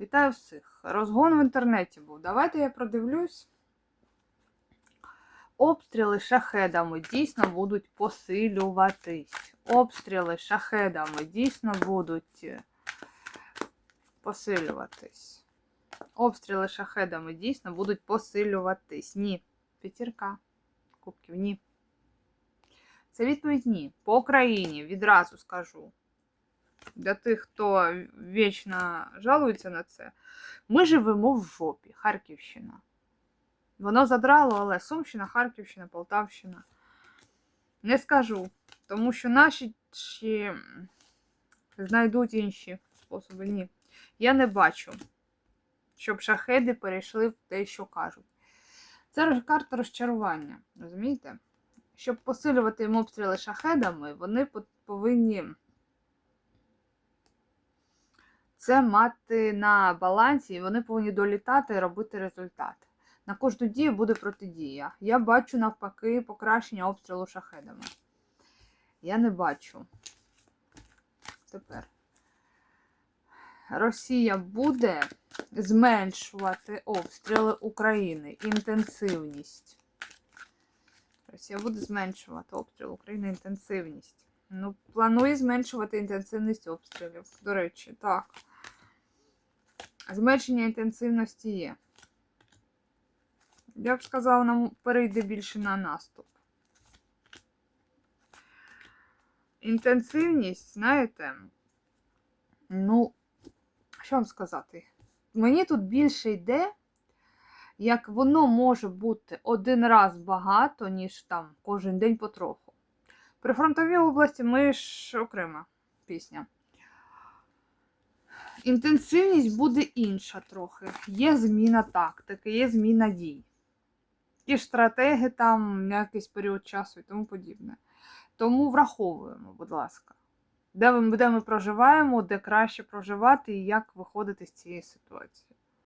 Вітаю всіх. Розгон в інтернеті був. Давайте я продивлюсь. Обстріли шахедами дійсно будуть посилюватись. Обстріли шахедами дійсно будуть е, посилюватись. Обстріли шахедами дійсно будуть посилюватись. Ні. П'ятірка. Кубків, ні. Це відповідь ні. По Україні відразу скажу. Для тих, хто вічно жалується на це, ми живемо в жопі. Харківщина. Воно задрало, але Сумщина, Харківщина, Полтавщина. Не скажу. Тому що наші чи знайдуть інші способи. Ні. Я не бачу, щоб шахеди перейшли в те, що кажуть. Це карта розчарування. Розумієте? Щоб посилювати їм обстріли шахедами, вони повинні це мати на балансі, і вони повинні долітати і робити результат. На кожну дію буде протидія. Я бачу навпаки покращення обстрілу шахедами. Я не бачу. Тепер. Росія буде зменшувати обстріли України, інтенсивність. Росія буде зменшувати обстріл України, інтенсивність. Ну, планує зменшувати інтенсивність обстрілів. До речі, так. Зменшення інтенсивності є. Я б сказала, нам перейде більше на наступ. Інтенсивність, знаєте, ну, що вам сказати? Мені тут більше йде, як воно може бути один раз багато, ніж там кожен день потроху. При фронтовій області ми ж окрема пісня. Інтенсивність буде інша трохи. Є зміна тактики, є зміна дій. Ті ж стратеги там на якийсь період часу і тому подібне. Тому враховуємо, будь ласка, де ми, де ми проживаємо, де краще проживати і як виходити з цієї ситуації.